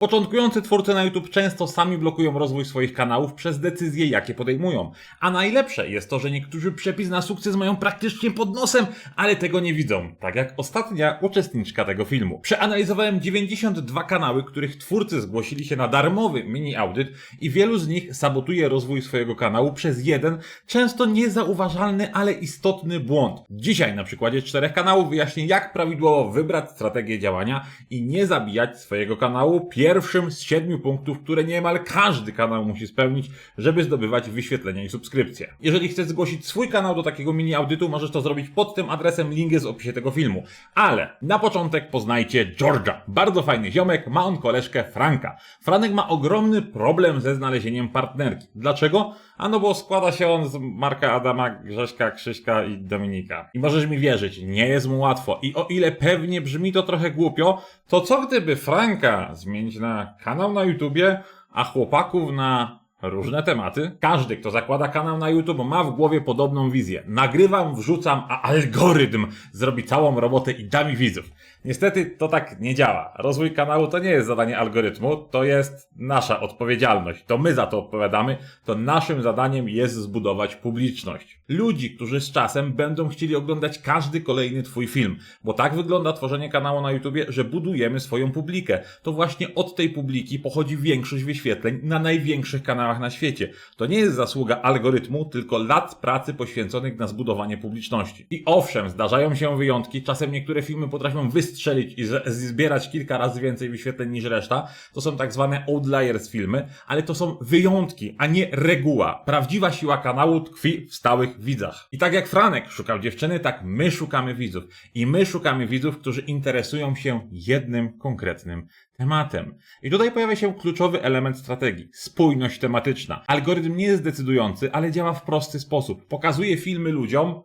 Początkujący twórcy na YouTube często sami blokują rozwój swoich kanałów przez decyzje, jakie podejmują. A najlepsze jest to, że niektórzy przepis na sukces mają praktycznie pod nosem, ale tego nie widzą. Tak jak ostatnia uczestniczka tego filmu. Przeanalizowałem 92 kanały, których twórcy zgłosili się na darmowy mini audyt i wielu z nich sabotuje rozwój swojego kanału przez jeden, często niezauważalny, ale istotny błąd. Dzisiaj na przykładzie czterech kanałów wyjaśnię, jak prawidłowo wybrać strategię działania i nie zabijać swojego kanału pierwszym z siedmiu punktów, które niemal każdy kanał musi spełnić, żeby zdobywać wyświetlenia i subskrypcje. Jeżeli chcesz zgłosić swój kanał do takiego mini audytu, możesz to zrobić pod tym adresem, link jest w opisie tego filmu. Ale na początek poznajcie Georgia. Bardzo fajny ziomek, ma on koleżkę Franka. Franek ma ogromny problem ze znalezieniem partnerki. Dlaczego? A no bo składa się on z Marka, Adama, Grześka, Krzyśka i Dominika. I możesz mi wierzyć, nie jest mu łatwo. I o ile pewnie brzmi to trochę głupio, to co gdyby Franka zmienić na kanał na YouTubie, a chłopaków na różne tematy. Każdy, kto zakłada kanał na YouTube, ma w głowie podobną wizję. Nagrywam, wrzucam, a algorytm zrobi całą robotę i da mi widzów. Niestety to tak nie działa. Rozwój kanału to nie jest zadanie algorytmu, to jest nasza odpowiedzialność. To my za to odpowiadamy, to naszym zadaniem jest zbudować publiczność. Ludzi, którzy z czasem będą chcieli oglądać każdy kolejny Twój film, bo tak wygląda tworzenie kanału na YouTubie, że budujemy swoją publikę. To właśnie od tej publiki pochodzi większość wyświetleń na największych kanałach na świecie. To nie jest zasługa algorytmu, tylko lat pracy poświęconych na zbudowanie publiczności. I owszem, zdarzają się wyjątki, czasem niektóre filmy potrafią wystrzelić i zbierać kilka razy więcej wyświetleń niż reszta. To są tak zwane outliers filmy, ale to są wyjątki, a nie reguła. Prawdziwa siła kanału tkwi w stałych widzach. I tak jak Franek szukał dziewczyny, tak my szukamy widzów. I my szukamy widzów, którzy interesują się jednym konkretnym tematem. I tutaj pojawia się kluczowy element strategii spójność tematyczna. Algorytm nie jest decydujący, ale działa w prosty sposób. Pokazuje filmy ludziom,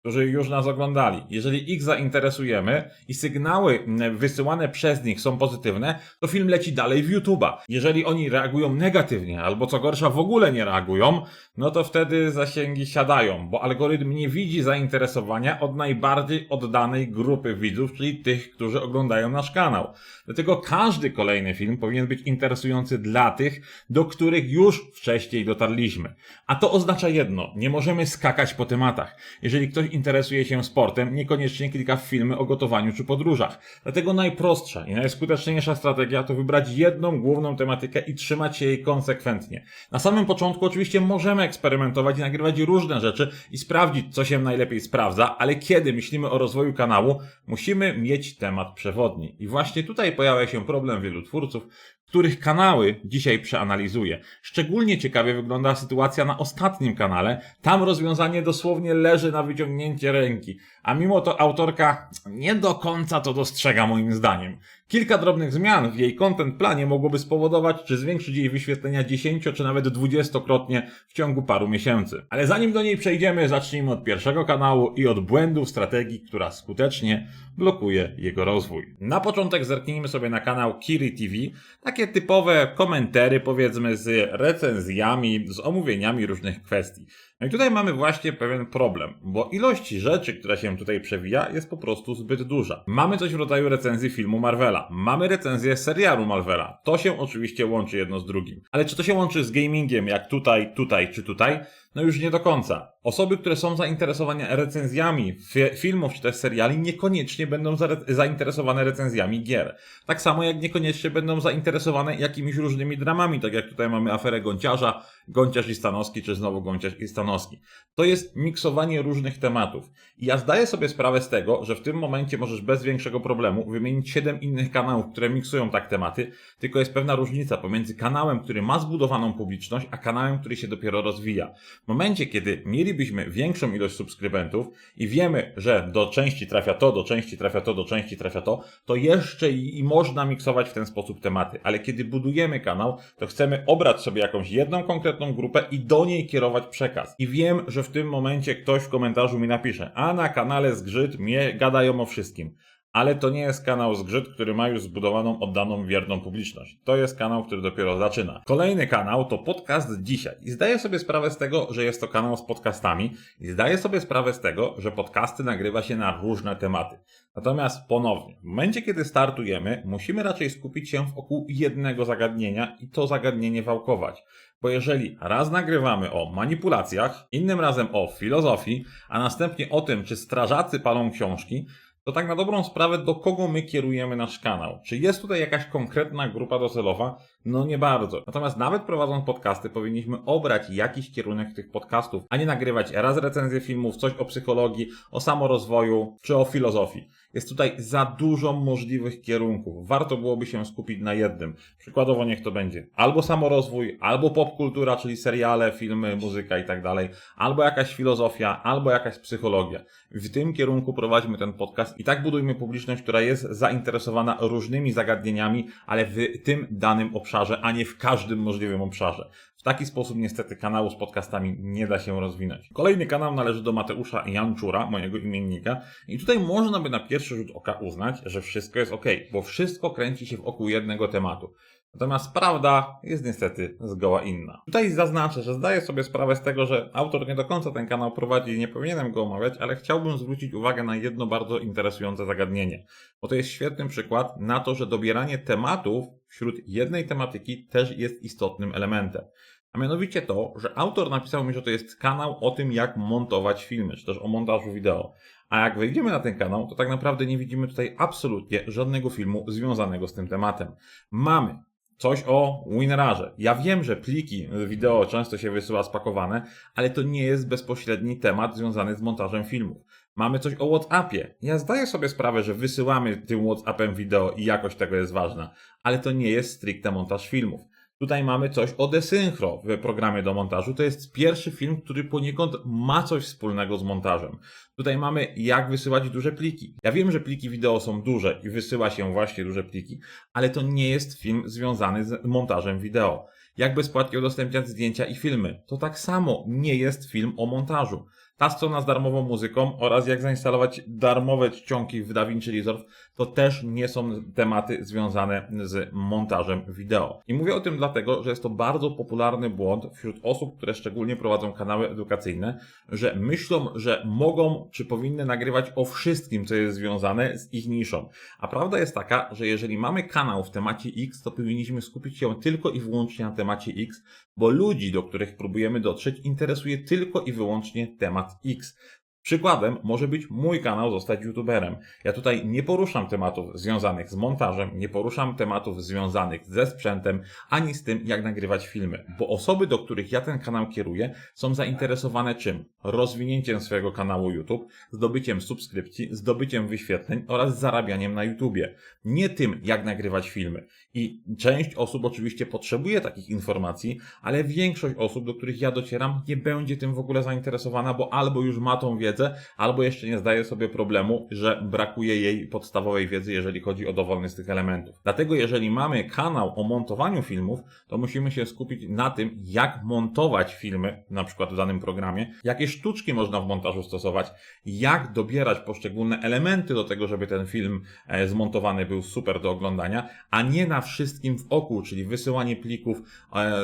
którzy już nas oglądali. Jeżeli ich zainteresujemy i sygnały wysyłane przez nich są pozytywne, to film leci dalej w YouTube'a. Jeżeli oni reagują negatywnie, albo co gorsza w ogóle nie reagują, no to wtedy zasięgi siadają, bo algorytm nie widzi zainteresowania od najbardziej oddanej grupy widzów, czyli tych, którzy oglądają nasz kanał. Dlatego każdy kolejny film powinien być interesujący dla tych, do których już wcześniej dotarliśmy. A to oznacza jedno, nie możemy skakać po tematach. Jeżeli ktoś interesuje się sportem, niekoniecznie klika w filmy o gotowaniu czy podróżach. Dlatego najprostsza i najskuteczniejsza strategia to wybrać jedną główną tematykę i trzymać się jej konsekwentnie. Na samym początku oczywiście możemy eksperymentować i nagrywać różne rzeczy i sprawdzić, co się najlepiej sprawdza, ale kiedy myślimy o rozwoju kanału, musimy mieć temat przewodni. I właśnie tutaj pojawia się problem wielu twórców, których kanały dzisiaj przeanalizuję. Szczególnie ciekawie wygląda sytuacja na ostatnim kanale. Tam rozwiązanie dosłownie leży na wyciągnięcie ręki, a mimo to autorka nie do końca to dostrzega moim zdaniem. Kilka drobnych zmian w jej content planie mogłoby spowodować, czy zwiększyć jej wyświetlenia 10 czy nawet 20-krotnie w ciągu paru miesięcy. Ale zanim do niej przejdziemy, zacznijmy od pierwszego kanału i od błędów strategii, która skutecznie blokuje jego rozwój. Na początek zerknijmy sobie na kanał Kiri TV, takie typowe komentary powiedzmy z recenzjami, z omówieniami różnych kwestii. No i tutaj mamy właśnie pewien problem, bo ilość rzeczy, która się tutaj przewija, jest po prostu zbyt duża. Mamy coś w rodzaju recenzji filmu Marvela, mamy recenzję serialu Marvela. To się oczywiście łączy jedno z drugim. Ale czy to się łączy z gamingiem, jak tutaj, tutaj czy tutaj? No już nie do końca. Osoby, które są zainteresowane recenzjami fi- filmów czy też seriali, niekoniecznie będą zainteresowane recenzjami gier. Tak samo jak niekoniecznie będą zainteresowane jakimiś różnymi dramami, tak jak tutaj mamy aferę Gąciarza, Gąciarz i Stanowski, czy znowu Gąciarz i Stanowski. To jest miksowanie różnych tematów. I ja zdaję sobie sprawę z tego, że w tym momencie możesz bez większego problemu wymienić 7 innych kanałów, które miksują tak tematy, tylko jest pewna różnica pomiędzy kanałem, który ma zbudowaną publiczność, a kanałem, który się dopiero rozwija. W momencie, kiedy mielibyśmy większą ilość subskrybentów i wiemy, że do części trafia to, do części trafia to, do części trafia to, to jeszcze i, i można miksować w ten sposób tematy. Ale kiedy budujemy kanał, to chcemy obrać sobie jakąś jedną konkretną grupę i do niej kierować przekaz. I wiem, że w tym momencie ktoś w komentarzu mi napisze, a na kanale Zgrzyt mnie gadają o wszystkim. Ale to nie jest kanał Zgrzyt, który ma już zbudowaną, oddaną, wierną publiczność. To jest kanał, który dopiero zaczyna. Kolejny kanał to podcast dzisiaj. I zdaję sobie sprawę z tego, że jest to kanał z podcastami i zdaję sobie sprawę z tego, że podcasty nagrywa się na różne tematy. Natomiast ponownie, w momencie kiedy startujemy, musimy raczej skupić się wokół jednego zagadnienia i to zagadnienie wałkować. Bo jeżeli raz nagrywamy o manipulacjach, innym razem o filozofii, a następnie o tym, czy strażacy palą książki, to tak na dobrą sprawę, do kogo my kierujemy nasz kanał? Czy jest tutaj jakaś konkretna grupa docelowa? No nie bardzo. Natomiast nawet prowadząc podcasty, powinniśmy obrać jakiś kierunek tych podcastów, a nie nagrywać raz recenzję filmów, coś o psychologii, o samorozwoju czy o filozofii. Jest tutaj za dużo możliwych kierunków. Warto byłoby się skupić na jednym. Przykładowo niech to będzie albo samorozwój, albo popkultura, czyli seriale, filmy, muzyka i tak dalej, albo jakaś filozofia, albo jakaś psychologia. W tym kierunku prowadźmy ten podcast i tak budujmy publiczność, która jest zainteresowana różnymi zagadnieniami, ale w tym danym obszarze, a nie w każdym możliwym obszarze. W taki sposób niestety kanału z podcastami nie da się rozwinąć. Kolejny kanał należy do Mateusza Janczura, mojego imiennika. I tutaj można by na pierwszy rzut oka uznać, że wszystko jest ok, bo wszystko kręci się wokół jednego tematu. Natomiast prawda jest niestety zgoła inna. Tutaj zaznaczę, że zdaję sobie sprawę z tego, że autor nie do końca ten kanał prowadzi i nie powinienem go omawiać, ale chciałbym zwrócić uwagę na jedno bardzo interesujące zagadnienie. Bo to jest świetny przykład na to, że dobieranie tematów wśród jednej tematyki też jest istotnym elementem. A mianowicie to, że autor napisał mi, że to jest kanał o tym, jak montować filmy, czy też o montażu wideo. A jak wejdziemy na ten kanał, to tak naprawdę nie widzimy tutaj absolutnie żadnego filmu związanego z tym tematem. Mamy coś o WinRarze. Ja wiem, że pliki wideo często się wysyła spakowane, ale to nie jest bezpośredni temat związany z montażem filmów. Mamy coś o WhatsAppie. Ja zdaję sobie sprawę, że wysyłamy tym WhatsAppem wideo i jakość tego jest ważna, ale to nie jest stricte montaż filmów. Tutaj mamy coś o desynchro w programie do montażu. To jest pierwszy film, który poniekąd ma coś wspólnego z montażem. Tutaj mamy jak wysyłać duże pliki. Ja wiem, że pliki wideo są duże i wysyła się właśnie duże pliki, ale to nie jest film związany z montażem wideo. Jak bezpłatnie udostępniać zdjęcia i filmy. To tak samo nie jest film o montażu. Ta strona z darmową muzyką oraz jak zainstalować darmowe czcionki w DaVinci Resolve to też nie są tematy związane z montażem wideo. I mówię o tym dlatego, że jest to bardzo popularny błąd wśród osób, które szczególnie prowadzą kanały edukacyjne, że myślą, że mogą czy powinny nagrywać o wszystkim, co jest związane z ich niszą. A prawda jest taka, że jeżeli mamy kanał w temacie X, to powinniśmy skupić się tylko i wyłącznie na temacie X, bo ludzi, do których próbujemy dotrzeć, interesuje tylko i wyłącznie temat X. Przykładem może być mój kanał Zostać YouTuberem. Ja tutaj nie poruszam tematów związanych z montażem, nie poruszam tematów związanych ze sprzętem, ani z tym, jak nagrywać filmy, bo osoby, do których ja ten kanał kieruję, są zainteresowane czym? Rozwinięciem swojego kanału YouTube, zdobyciem subskrypcji, zdobyciem wyświetleń oraz zarabianiem na YouTubie. Nie tym, jak nagrywać filmy. I część osób oczywiście potrzebuje takich informacji, ale większość osób, do których ja docieram, nie będzie tym w ogóle zainteresowana, bo albo już ma tą wiedzę, albo jeszcze nie zdaje sobie problemu, że brakuje jej podstawowej wiedzy, jeżeli chodzi o dowolny z tych elementów. Dlatego, jeżeli mamy kanał o montowaniu filmów, to musimy się skupić na tym, jak montować filmy, na przykład w danym programie, jakie sztuczki można w montażu stosować, jak dobierać poszczególne elementy do tego, żeby ten film e, zmontowany był super do oglądania, a nie na wszystkim w oku, czyli wysyłanie plików,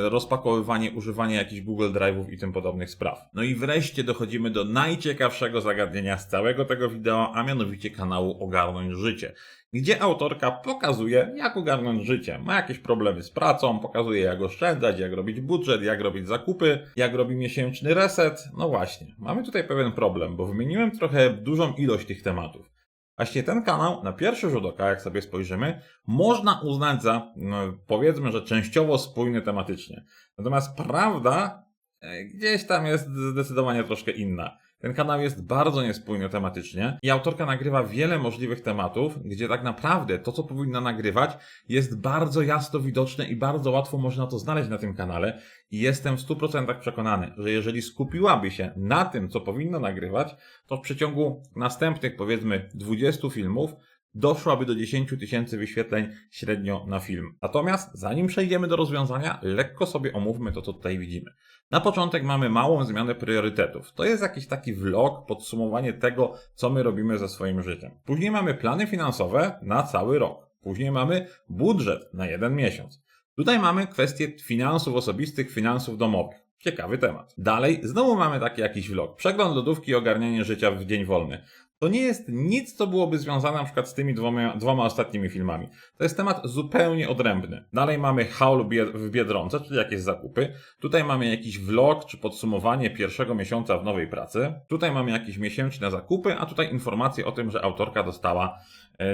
rozpakowywanie, używanie jakichś Google Drive'ów i tym podobnych spraw. No i wreszcie dochodzimy do najciekawszego zagadnienia z całego tego wideo, a mianowicie kanału Ogarnąć Życie gdzie autorka pokazuje, jak ogarnąć życie. Ma jakieś problemy z pracą, pokazuje, jak oszczędzać, jak robić budżet, jak robić zakupy, jak robi miesięczny reset. No właśnie, mamy tutaj pewien problem, bo wymieniłem trochę dużą ilość tych tematów. Właśnie ten kanał, na pierwszy rzut oka, jak sobie spojrzymy, można uznać za, no, powiedzmy, że częściowo spójny tematycznie. Natomiast prawda e, gdzieś tam jest zdecydowanie troszkę inna. Ten kanał jest bardzo niespójny tematycznie i autorka nagrywa wiele możliwych tematów, gdzie tak naprawdę to, co powinna nagrywać, jest bardzo jasno widoczne i bardzo łatwo można to znaleźć na tym kanale. I jestem w 100% przekonany, że jeżeli skupiłaby się na tym, co powinno nagrywać, to w przeciągu następnych powiedzmy 20 filmów doszłaby do 10 tysięcy wyświetleń średnio na film. Natomiast zanim przejdziemy do rozwiązania, lekko sobie omówmy to, co tutaj widzimy. Na początek mamy małą zmianę priorytetów. To jest jakiś taki vlog, podsumowanie tego, co my robimy ze swoim życiem. Później mamy plany finansowe na cały rok. Później mamy budżet na jeden miesiąc. Tutaj mamy kwestię finansów osobistych, finansów domowych. Ciekawy temat. Dalej, znowu mamy taki jakiś vlog. Przegląd lodówki i ogarnianie życia w dzień wolny. To nie jest nic, co byłoby związane na przykład z tymi dwoma, dwoma ostatnimi filmami. To jest temat zupełnie odrębny. Dalej mamy haul w Biedronce, czyli jakieś zakupy. Tutaj mamy jakiś vlog, czy podsumowanie pierwszego miesiąca w nowej pracy. Tutaj mamy jakieś miesięczne zakupy, a tutaj informacje o tym, że autorka dostała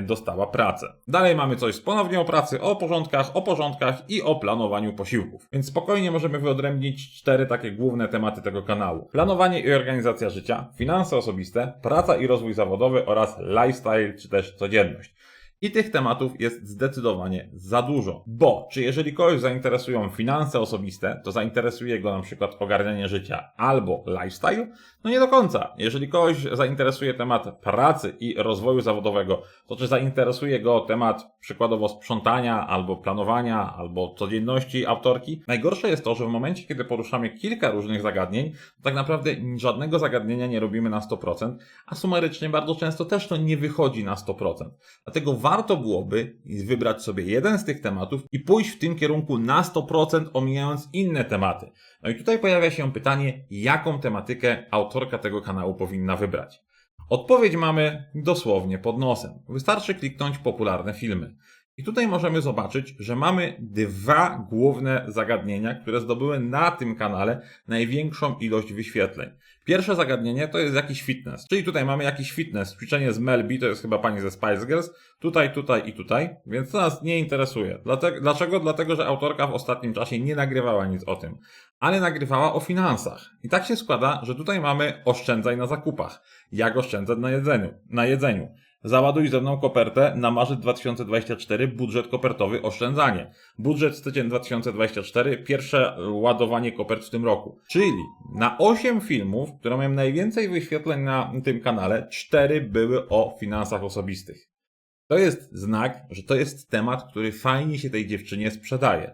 dostała pracę. Dalej mamy coś ponownie o pracy, o porządkach, o porządkach i o planowaniu posiłków. Więc spokojnie możemy wyodrębnić cztery takie główne tematy tego kanału. Planowanie i organizacja życia, finanse osobiste, praca i rozwój zawodowy oraz lifestyle czy też codzienność. I tych tematów jest zdecydowanie za dużo. Bo czy jeżeli kogoś zainteresują finanse osobiste, to zainteresuje go na przykład ogarnianie życia albo lifestyle? No nie do końca. Jeżeli kogoś zainteresuje temat pracy i rozwoju zawodowego, to czy zainteresuje go temat przykładowo sprzątania albo planowania albo codzienności autorki? Najgorsze jest to, że w momencie, kiedy poruszamy kilka różnych zagadnień, tak naprawdę żadnego zagadnienia nie robimy na 100%, a sumarycznie bardzo często też to nie wychodzi na 100%. Dlatego byłoby wybrać sobie jeden z tych tematów i pójść w tym kierunku na 100%, omijając inne tematy. No i tutaj pojawia się pytanie, jaką tematykę autorka tego kanału powinna wybrać. Odpowiedź mamy dosłownie pod nosem. Wystarczy kliknąć popularne filmy. I tutaj możemy zobaczyć, że mamy dwa główne zagadnienia, które zdobyły na tym kanale największą ilość wyświetleń. Pierwsze zagadnienie to jest jakiś fitness, czyli tutaj mamy jakiś fitness, ćwiczenie z Melby, to jest chyba pani ze Spice Girls, tutaj, tutaj i tutaj, więc to nas nie interesuje. Dlaczego? Dlatego, że autorka w ostatnim czasie nie nagrywała nic o tym, ale nagrywała o finansach. I tak się składa, że tutaj mamy oszczędzaj na zakupach, jak oszczędzać na jedzeniu, na jedzeniu. Załaduj ze mną kopertę na marzec 2024, budżet kopertowy, oszczędzanie. Budżet styczeń 2024, pierwsze ładowanie kopert w tym roku. Czyli na 8 filmów, które mają najwięcej wyświetleń na tym kanale, 4 były o finansach osobistych. To jest znak, że to jest temat, który fajnie się tej dziewczynie sprzedaje.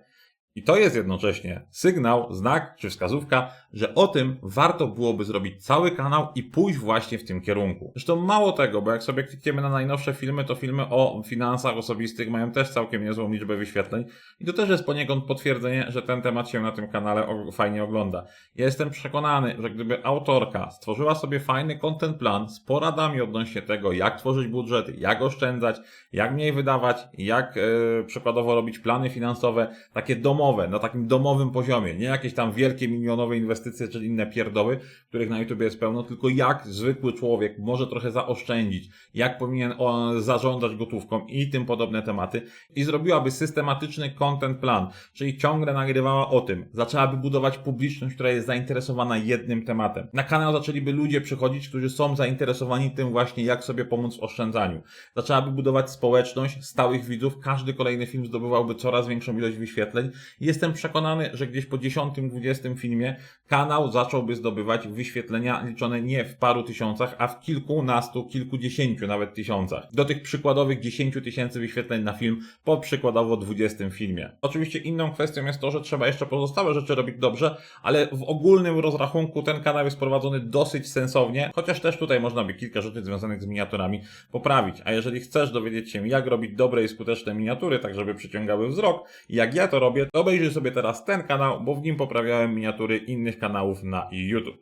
I to jest jednocześnie sygnał, znak czy wskazówka, że o tym warto byłoby zrobić cały kanał i pójść właśnie w tym kierunku. Zresztą mało tego, bo jak sobie klikniemy na najnowsze filmy, to filmy o finansach osobistych mają też całkiem niezłą liczbę wyświetleń. I to też jest poniekąd potwierdzenie, że ten temat się na tym kanale fajnie ogląda. Ja jestem przekonany, że gdyby autorka stworzyła sobie fajny content plan z poradami odnośnie tego, jak tworzyć budżet, jak oszczędzać, jak mniej wydawać, jak e, przykładowo robić plany finansowe, takie domowe, na takim domowym poziomie, nie jakieś tam wielkie milionowe inwestycje czy inne pierdoły, których na YouTube jest pełno, tylko jak zwykły człowiek może trochę zaoszczędzić, jak powinien zarządzać gotówką i tym podobne tematy i zrobiłaby systematyczny content plan, czyli ciągle nagrywała o tym, zaczęłaby budować publiczność, która jest zainteresowana jednym tematem. Na kanał zaczęliby ludzie przychodzić, którzy są zainteresowani tym właśnie, jak sobie pomóc w oszczędzaniu. Zaczęłaby budować społeczność stałych widzów, każdy kolejny film zdobywałby coraz większą ilość wyświetleń. Jestem przekonany, że gdzieś po 10-20 filmie kanał zacząłby zdobywać wyświetlenia liczone nie w paru tysiącach, a w kilkunastu, kilkudziesięciu nawet tysiącach. Do tych przykładowych 10 tysięcy wyświetleń na film po przykładowo 20 filmie. Oczywiście inną kwestią jest to, że trzeba jeszcze pozostałe rzeczy robić dobrze, ale w ogólnym rozrachunku ten kanał jest prowadzony dosyć sensownie, chociaż też tutaj można by kilka rzeczy związanych z miniaturami poprawić. A jeżeli chcesz dowiedzieć się, jak robić dobre i skuteczne miniatury, tak żeby przyciągały wzrok, jak ja to robię, to obejrzyj sobie teraz ten kanał, bo w nim poprawiałem miniatury innych kanałów na YouTube.